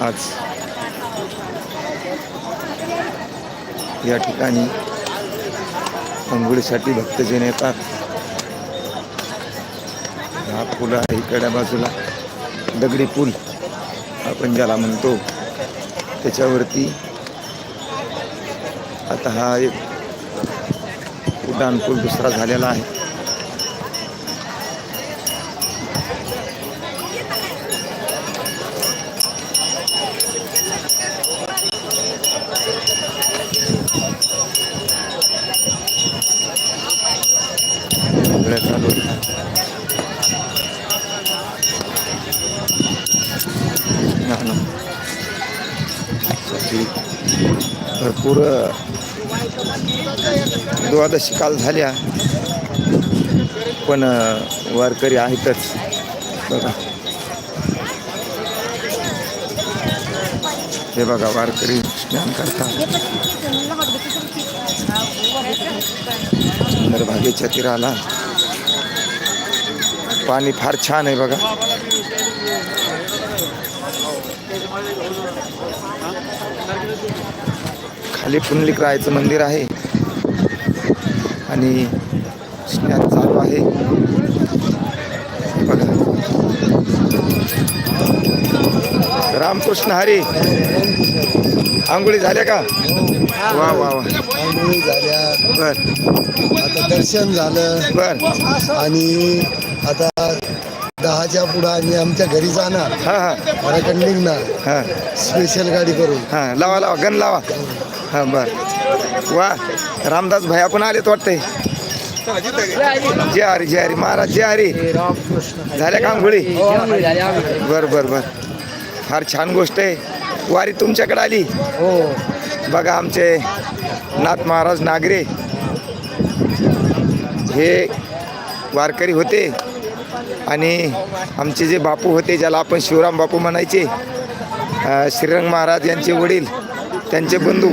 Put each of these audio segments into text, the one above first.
आज या ठिकाणी अंघोळीसाठी भक्तजन येतात. हा पूल आहे इकड्या बाजूला. दगडी पूल आपण ज्याला म्हणतो त्याच्यावरती आता हा एक उड्डाण पूल दुसरा झालेला आहे. द्वादशी काल झाल्या. पण वारकरी आहेतच. बघा. हे बघा वारकरी स्नान करतात. सुंदर भागेच्या तीराला. पाणी फार छान आहे बघा. खाली पुंडलिक रायचं मंदिर आहे. आणि स्नान चालू आहे. बघा. रामकृष्ण हरी. आंघोळी झाल्या का? वा वा वा. आंघोळी झाल्या. बर. आता दर्शन झालं. बर. आणि आता दहाच्या पुढं आम्ही आमच्या घरी जाणार. हा हा. घराकडे निघणार. हा. स्पेशल गाडी करून. हा लावा लावा. गण लावा. हा बर. वा. रामदास भाई आपण आलेत वाटतंय. जय हरी जय हरी. महाराज जय हरी. झाल्या का आंघोळी? बर बर बर. फार छान गोष्ट आहे. वारी तुमच्याकडे आली? हो बघा आमचे नाथ महाराज नागरे. हे वारकरी होते आणि आमचे जे बापू होते ज्याला आपण शिवराम बापू म्हणायचे श्रीरंग महाराज यांचे वडील त्यांचे बंधू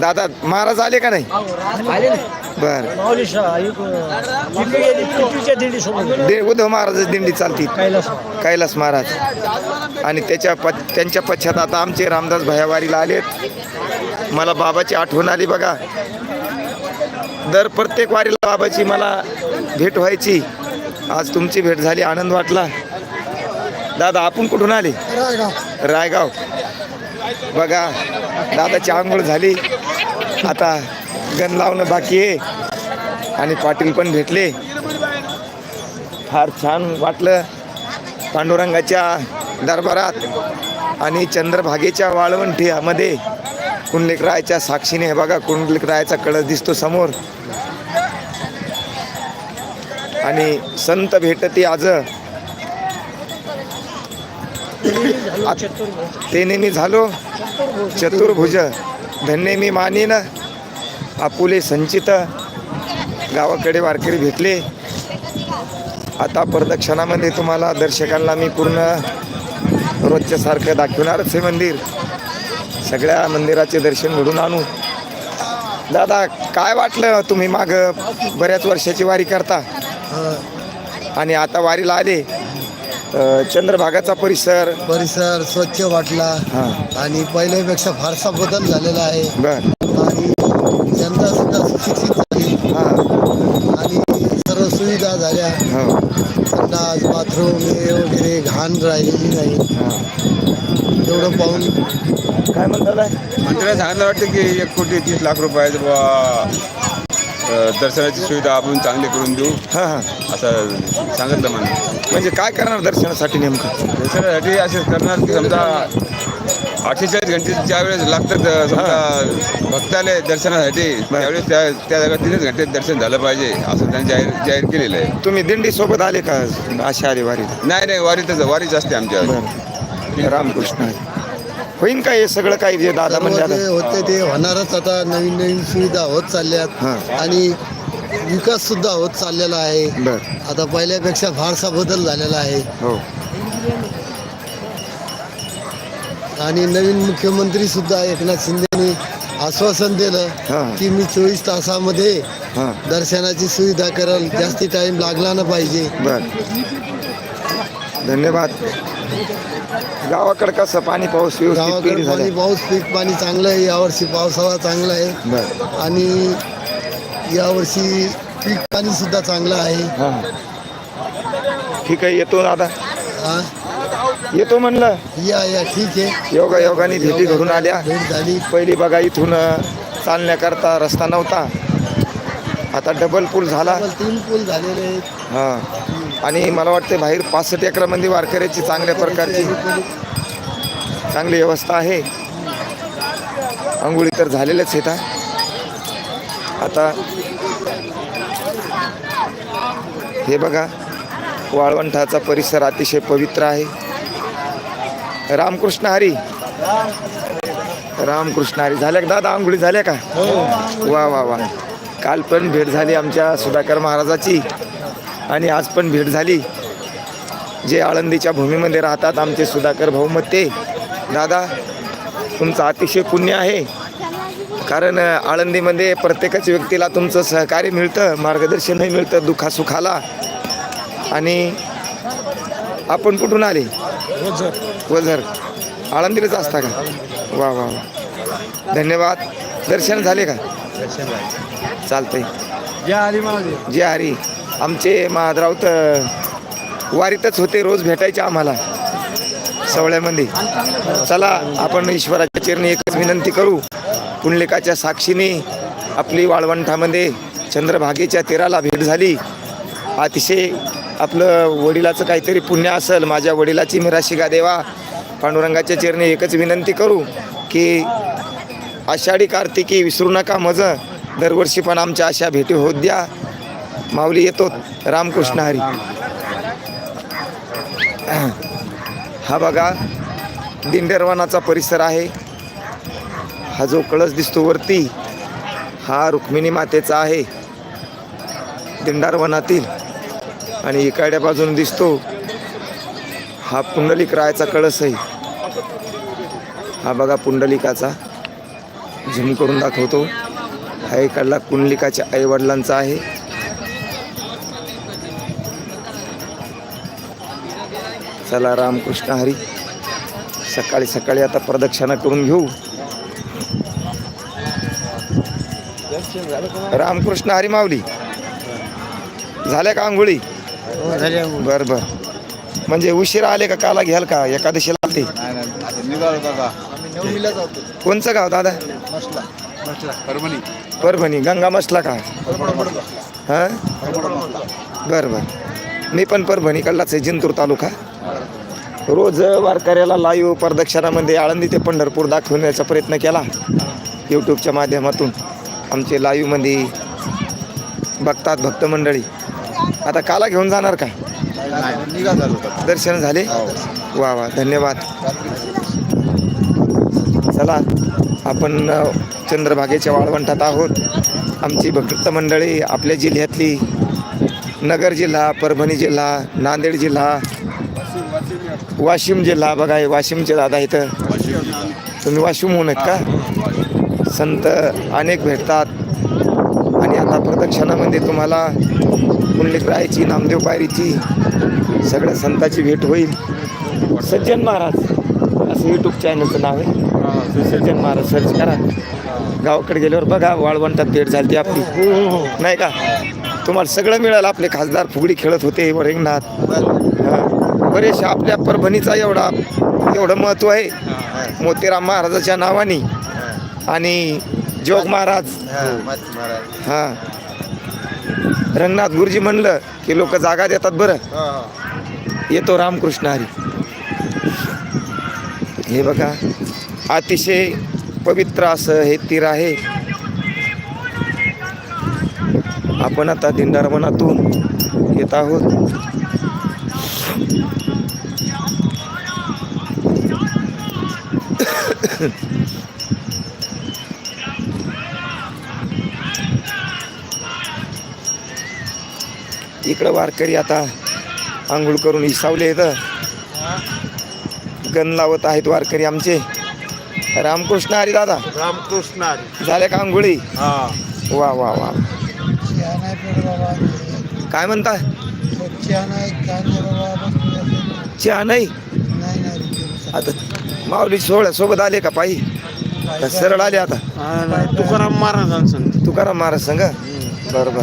दादा महाराज आले का नाही? बर. दे उद्धव महाराज दिंडी चालती. कैलास. महाराज. आणि त्याच्या प त्यांच्या पश्चात आता आमचे रामदास भयावारीला आलेत मला बाबाची आठवण आली बघा. दर प्रत्येक वारीला बाबाची मला भेट व्हायची. आज तुमची भेट झाली आनंद वाटला. दादा आपण कुठून आले? रायगाव. बघा दादाची आंघोळ झाली. आता गण लावणं बाकी आहे. आणि पाटील पण भेटले. फार छान वाटलं पांडुरंगाच्या दरबारात. आणि चंद्रभागेच्या वाळवंटीमध्ये कुंडलिकरायाच्या साक्षीने हे बघा कुंडलिकरायाचा कळस दिसतो समोर. आणि संत भेटते आज. ते नेहमी झालो. चतुर्भुज. धन्य मी मानीन. आपुले संचित. गावाकडे वारकरी भेटले. आता प्रदक्षिणामध्ये तुम्हाला दर्शकांना मी पूर्ण रोजच्या सारखं दाखवणारच हे मंदिर. सगळ्या मंदिराचे दर्शन घडून आणू. दादा काय वाटलं तुम्ही माग? बऱ्याच वर्षाची वारी करता. आणि आता वारीला आले. अ, चंद्रभागाचा परिसर. परिसर स्वच्छ वाटला. हां. आणि पहिल्यापेक्षा फारसा बदल झालेला आहे. बर. आणि जनता सुद्धा सुशिक्षित झाली. हां. आणि सर्व सुविधा झाल्या. हो. संडास बाथरूम हे वगैरे घाण राहिलेली नाही. हां. एवढं पाहून काय म्हणतात मंत्र्याला सांगितलं वाटतं की एक कोटी तीस लाख रुपयाचं बुवा दर्शनाची सुविधा आपण चांगली करून देऊ. हां हां. असं सांगितलं मला म्हणजे काय करणार दर्शनासाठी नेमकं? दर्शनासाठी असे करणार की समजा अठ्ठेचाळीस घंटे ज्या वेळेस लागतात अ, समजा भक्ताले दर्शनासाठी त्यावेळेस त्या त्या जागा तीनच घंटे दर्शन झालं पाहिजे असं त्यांनी जाहीर जाहीर केलेलं आहे. तुम्ही दिंडी सोबत आले का अशा आले वारीला? नाही नाही वारीतच वारीच असते आमच्या बरं. रामकृष्ण हरी. होईन का हे सगळं काही? जे दादा सर्व म्हणजे जे आता? होते ते होणारच आता नवीन नवीन सुविधा होत चालल्यात. आणि विकास सुद्धा होत चाललेला आहे. बर. आता पहिल्यापेक्षा फारसा बदल झालेला आहे. हो. आणि नवीन मुख्यमंत्री सुद्धा एकनाथ शिंदेनी आश्वासन दिलं. की मी चोवीस तासामध्ये हां. दर्शनाची सुविधा करल. जास्ती टाइम लागला ना पाहिजे. बर. धन्यवाद. गावाकडे कसं पाणी पाऊस व्यवस्थित गावाकडे पाणी झाली पाऊस पीक पाणी चांगलं आहे यावर्षी पावसाळा चांगला आहे. बरं. आणि यावर्षी पीक पाणी सुद्धा चांगलं आहे. हां. ठीक आहे येतो दादा. हा? येतो म्हणलं. या या ठीक आहे. योगा योगाने भेटी घडून आल्या. भेट झाली. पहिली बघा इथून अ, चालण्याकरता रस्ता नव्हता. आता डबल पूल झाला. तीन पूल झालेले आहेत. हां. आणि मला वाटते बाहेर पासष्ट एकरामध्ये वारकऱ्याची चांगल्या प्रकारची चांगली व्यवस्था आहे. आंघोळी तर झालेल्याच आहेत हा. आता हे बघा वाळवंटाचा परिसर अतिशय पवित्र आहे. रामकृष्ण हरी. रामकृष्ण हरी. झाल्या का दादा? आंघोळी झाल्या का? वा वा वा. काल पण भेट झाली आमच्या सुधाकर महाराजाची. आणि आज पण भेट झाली. जे आळंदीच्या भूमीमध्ये राहतात आमचे सुधाकर भाऊ मते दादा तुमचं अतिशय पुण्य आहे. कारण आळंदीमध्ये प्रत्येकच व्यक्तीला तुमचं सहकार्य मिळतं मार्गदर्शनही मिळतं दुखासुखाला. आणि आपण कुठून आले? वझर आळंदीलाच असता का? वा वा वा. धन्यवाद. दर्शन झाले का? चालतंय. जे हरी. आमचे महादराव तर वारीतच होते रोज भेटायचे आम्हाला. सवळ्यामध्ये. चला आपण ईश्वराच्या चरणी एकच विनंती करू. पुंडलिकाच्या साक्षीने आपली वाळवंठामध्ये चंद्रभागेच्या तीराला भेट झाली. अतिशय आपलं वडिलाचं काहीतरी पुण्य असेल माझ्या वडिलाची मिराशिगा देवा. पांडुरंगाच्या चरणी एकच विनंती करू की आषाढी कार्तिकी विसरू नका मज. दरवर्षी पण आमच्या अशा भेटी होत द्या. माऊली येतो. रामकृष्ण हरी. हा बघा दिंडेरवानाचा परिसर आहे. हा जो कळस दिसतो वरती हा रुक्मिणी मातेचा आहे. दिंडारवनातील. आणि इकडच्या बाजून दिसतो हा पुंडलिक रायाचा कळस आहे. हा बघा पुंडलिकाचा. झूम करून दाखवतो. हा इकडला पुंडलिकाच्या आईवडिलांचा आहे. चला रामकृष्ण हरी. सकाळी सकाळी आता प्रदक्षिणा करून घेऊ. रामकृष्ण हरी माऊली. झाल्या का आंघोळी? बर बर. म्हणजे उशिरा आले का काला घ्याल का? एकादशीला जातो. कोणचं गाव दादा? परभणी. परभणी. गंगा मसला का? हां? बरं बरं. मी पण परभणीकडलाच आहे जिंतूर तालुका. रोज वारकऱ्याला लाईव्ह प्रदक्षिणामध्ये आळंदी ते पंढरपूर दाखवण्याचा प्रयत्न केला. यूट्यूबच्या माध्यमातून आमचे लाईव्हमध्ये बघतात भक्त मंडळी. आता काला घेऊन जाणार का? दर्शन झाले? वा वा धन्यवाद. चला आपण चंद्रभागेच्या वाळवंटात आहोत. आमची भक्त मंडळी आपल्या जिल्ह्यातली नगर जिल्हा परभणी जिल्हा नांदेड जिल्हा वाशिम जिल्हा बघा हे वाशिमचे दादा इथं. तुम्ही वाशिमहून आहेत का? संत अनेक भेटतात. आणि आता प्रदक्षिणामध्ये तुम्हाला पुंडलिकरायची नामदेव पायरीची सगळ्या संताची भेट होईल. सज्जन महाराज असं यूट्यूब चॅनलचं नाव आहे. सज्जन महाराज सर्च करा. गावाकडे गेल्यावर बघा वाळवंटात भेट झाली आपली. नाही का? तुम्हाला सगळं मिळालं. आपले खासदार फुगडी खेळत होते रिंगणात बरेचसे आपल्या परभणीचा एवढा एवढं महत्त्व आहे. मोतीराम महाराजाच्या नावाने. आणि जोग महाराज. हां रंगनाथ गुरुजी म्हणलं की लोक जागा देतात बरं. येतो रामकृष्ण हरी. हे बघा अतिशय पवित्र असं हे तीर आहे. आपण आता दिंडारवनातून येत आहोत. इकडं वारकरी आता आंघोळ करून इसावले येतं गण लावत आहेत वारकरी आमचे. रामकृष्ण हरी दादा. रामकृष्ण झाल्या का आंघोळी? हा. वा वा वा. काय म्हणता? चहा नाही. आता माऊली सोहळ्या सोबत आले का पायी? का सरळ आले आता? तुकाराम महाराजांचं. तुकाराम महाराज संग बरोबर.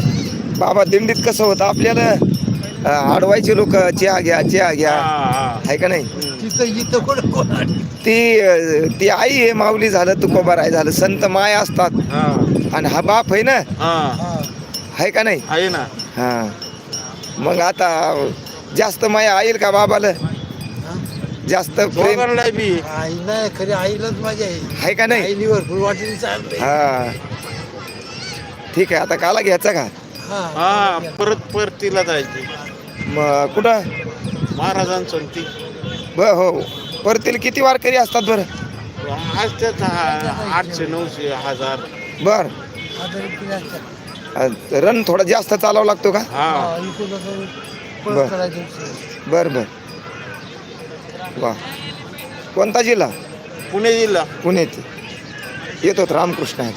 बाबा दिंडीत कसं होतं? आपल्याला अं, अडवायचे लोक चहा घ्या चहा घ्या. आहे का नाही? ती ती आई आहे माऊली झालं तुकोबार आहे झालं संत माय असतात. आणि हा बाप आहे ना? आहे का नाही? आहे ना. हा. मग आता जास्त माया आईल का बाबाला? जास्त प्रेम दोघांना बी. आई नाही खरी आईलाच माझी आहे. आहे का नाही? आईनी भरपूर वाटेल चाललंय. हा. ठीक आहे आता काला घ्यायचा का? हा. हा परत परतीला जायची. मग कुठं? महाराजांचं ती. ब हो परतील किती वारकरी असतात बरं? आज त्याचा आठशे नऊशे हजार. बर. रुपये असतात. रन थोडा जास्त चालावा लागतो का? हा. हा, इकडून असं बर. परत करायचं बर बर. वा. कोणता जिल्हा? पुणे जिल्हा. पुण्याचे येतोत रामकृष्ण आहे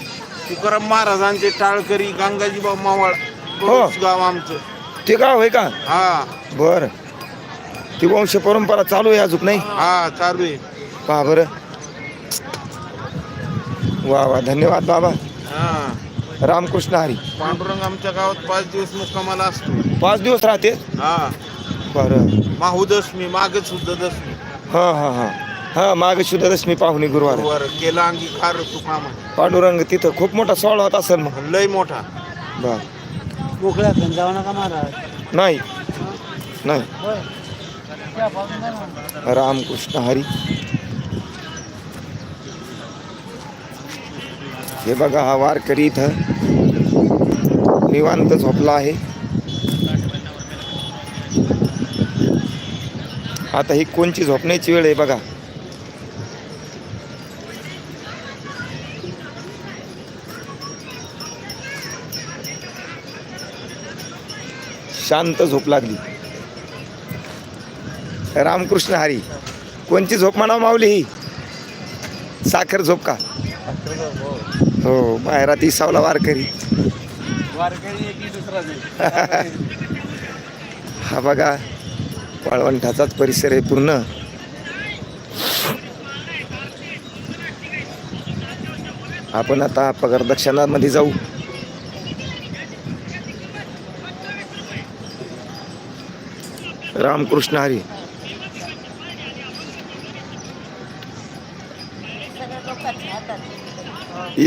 तुकाराम महाराजांचे टाळकरी गंगाजीबाब मावळ हो. गाव आमचं. ते का होय का? हा. बर. ती वंश परंपरा चालू आहे अजून नाही? हा चालू आहे. पहा बरं. वा वा. धन्यवाद बाबा. हा. रामकृष्ण हरी. पांडुरंग आमच्या गावात पाच दिवस मुक्कामाला असतो. पाच दिवस राहते? हा. बरं. माहुदशमी मागे सुद्धा दशमी. हां हां हां. हां माग शुद्ध दशमी पाहुणी गुरुवार वर केला अंगी खार तुकामा पांडुरंग तिथं खूप मोठा सोहळा होत असेल मग. लय मोठा. बर. मोकळ्या जाऊ नका महाराज. नाही. नाही. रामकृष्ण हरी. हे बघा हा वारकरी इथं निवांत झोपला आहे. आता ही कोणची झोपण्याची वेळ आहे बघा. शांत झोप लागली. रामकृष्ण हरी कोणची झोप म्हणा माऊली ही? साखर झोप का? हो बाहेरात इसावला वारकरी. हा बघा. वाळवंटाचाच परिसर आहे पूर्ण. आपण आता पगार दक्षिणामध्ये जाऊ. रामकृष्ण हरी.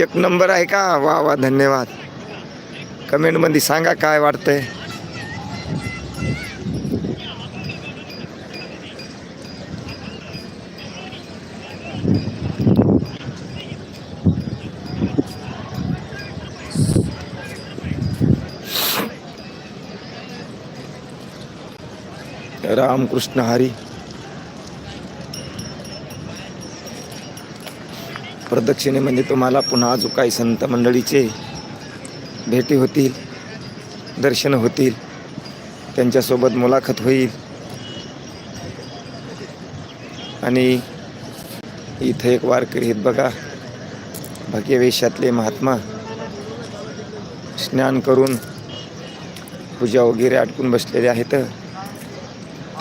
एक नंबर आहे का? वा वा धन्यवाद. कमेंटमध्ये सांगा काय वाटतंय? रामकृष्ण हरी. प्रदक्षिणेमध्ये म्हणजे तुम्हाला पुन्हा अजून काही संत मंडळीचे भेटी होतील दर्शन होतील त्यांच्यासोबत मुलाखत होईल. आणि इथं एक वारकरी आहेत बघा भाग्यवेशातले महात्मा. स्नान करून पूजा वगैरे आटकून बसलेले आहेत.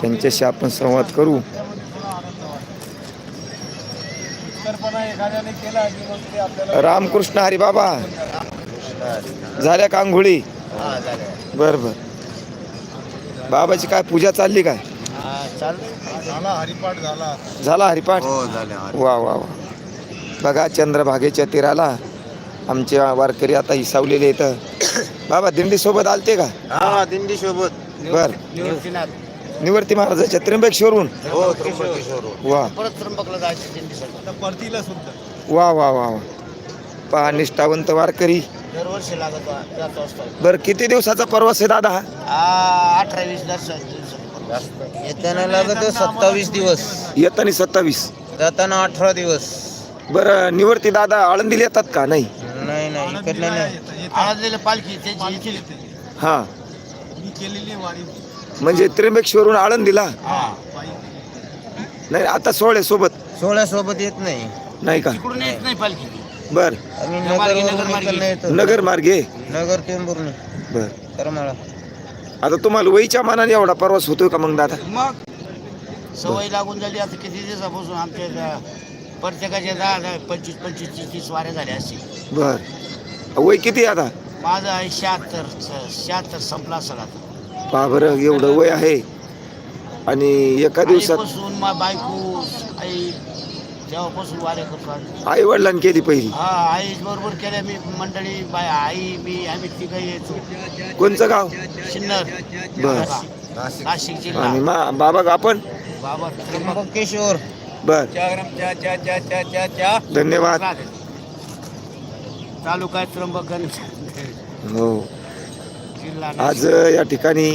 त्यांच्याशी आपण संवाद करू. रामकृष्ण हरी बाबा. झाल्या का आंघोळी? बर बर. बाबाची काय पूजा चालली काय? झाला हरिपाठ? वा वा वा. बघा चंद्रभागेच्या तीराला आमचे वारकरी आता हिसावलेले आहेत. बाबा दिंडी सोबत आलते का? हा दिंडी सोबत बर निवर्ती महाराजाच्या त्र्यंबकेश्वरून हो त्र्यंबकेश्वर वा. परत त्र्यंबकला जायचं दिंडीसाठी. वा वा वा वा. पहा निष्ठावंत वारकरी. दरवर्षी लागत जात असतो बर किती दिवसाचा प्रवास आहे दादा हा? अठरा वीस दर्शन येताना लागत सत्तावीस दिवस. येताना सत्तावीस. जाताना अठरा दिवस. बरं निवर्ती दादा आळंदीला येतात का? नाही. नाही नाही इकडनं नाही. आळंदीला पालखी त्याची हा. म्हणजे त्र्यंबकेश्वरून आळंदीला? नाही आता सोहळे सोबत सोहळ्यासोबत येत नाही. नाही का? इकडून येत नाही पालखी. बर. आम्ही नगर येतो. नगर मार्गे? नगर बर. करमाळा. आता तुम्हाला वहीच्या मानाने एवढा प्रवास होतोय का मग दादा? सवय लागून झाली आता किती दिवसापासून आमच्या इथं प्रत्येकाच्या दहा दहा पंचवीस पंचवीस तीस तीस वाऱ्या झाल्या असतील बर. वय किती आता? माझं आहे शहात्तर शहात्तर संपला असेल आता. पहा बरं एवढं वय आहे. आणि एका दिवसात आईपासून मा बायको आई तेव्हापासून वाऱ्या करतो आम्ही. आई वडिलांनी केली पहिली. हा आई बरोबर केल्या मी मंडळी बाय आई मी आम्ही तिघं यायचो. कोणचं गाव? सिन्नर बर. नाशिक. जिल्हा. आणि मा बाबा आपण? बाबा त्र्यंबकेश्वर. बर. धन्यवाद. तालुका त्र्यंबकगंज हो. जिल्हा आज या ठिकाणी